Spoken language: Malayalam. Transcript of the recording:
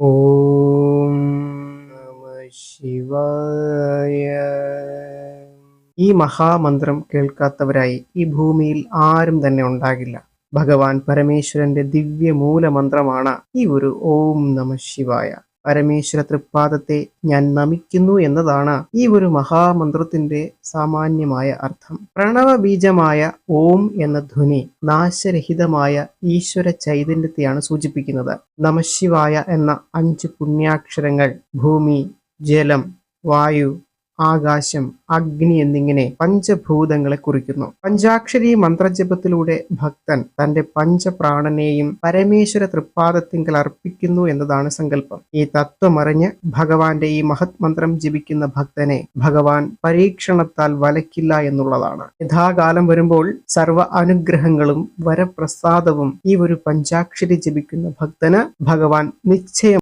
ഓം നമ ശിവായ. ഈ മഹാമന്ത്രം കേൾക്കാത്തവരായി ഈ ഭൂമിയിൽ ആരും തന്നെ ഉണ്ടാകില്ല. ഭഗവാൻ പരമേശ്വരന്റെ ദിവ്യ മൂലമന്ത്രമാണ് ഈ ഒരു ഓം നമ ശിവായ. പരമേശ്വര തൃപ്പാദത്തെ ഞാൻ നമിക്കുന്നു എന്നതാണ് ഈ ഒരു മഹാമന്ത്രത്തിന്റെ സാമാന്യമായ അർത്ഥം. പ്രണവ ബീജമായ ഓം എന്ന ധ്വനി നാശരഹിതമായ ഈശ്വര ചൈതന്യത്തെയാണ് സൂചിപ്പിക്കുന്നത്. നമശിവായ എന്ന അഞ്ച് പുണ്യാക്ഷരങ്ങൾ ഭൂമി ജലം വായു ആകാശം അഗ്നി എന്നിങ്ങനെ പഞ്ചഭൂതങ്ങളെ കുറിക്കുന്നു. പഞ്ചാക്ഷരി മന്ത്രജപത്തിലൂടെ ഭക്തൻ തന്റെ പഞ്ചപ്രാണനെയും പരമേശ്വര തൃപ്പാദത്തിങ്കൽ അർപ്പിക്കുന്നു എന്നതാണ് സങ്കല്പം. ഈ തത്വമറിഞ്ഞ് ഭഗവാന്റെ ഈ മഹത് മന്ത്രം ജപിക്കുന്ന ഭക്തനെ ഭഗവാൻ പരീക്ഷണത്താൽ വലക്കില്ല എന്നുള്ളതാണ്. യഥാകാലം വരുമ്പോൾ സർവ അനുഗ്രഹങ്ങളും വരപ്രസാദവും ഈ ഒരു പഞ്ചാക്ഷരി ജപിക്കുന്ന ഭക്തന് ഭഗവാൻ നിശ്ചയം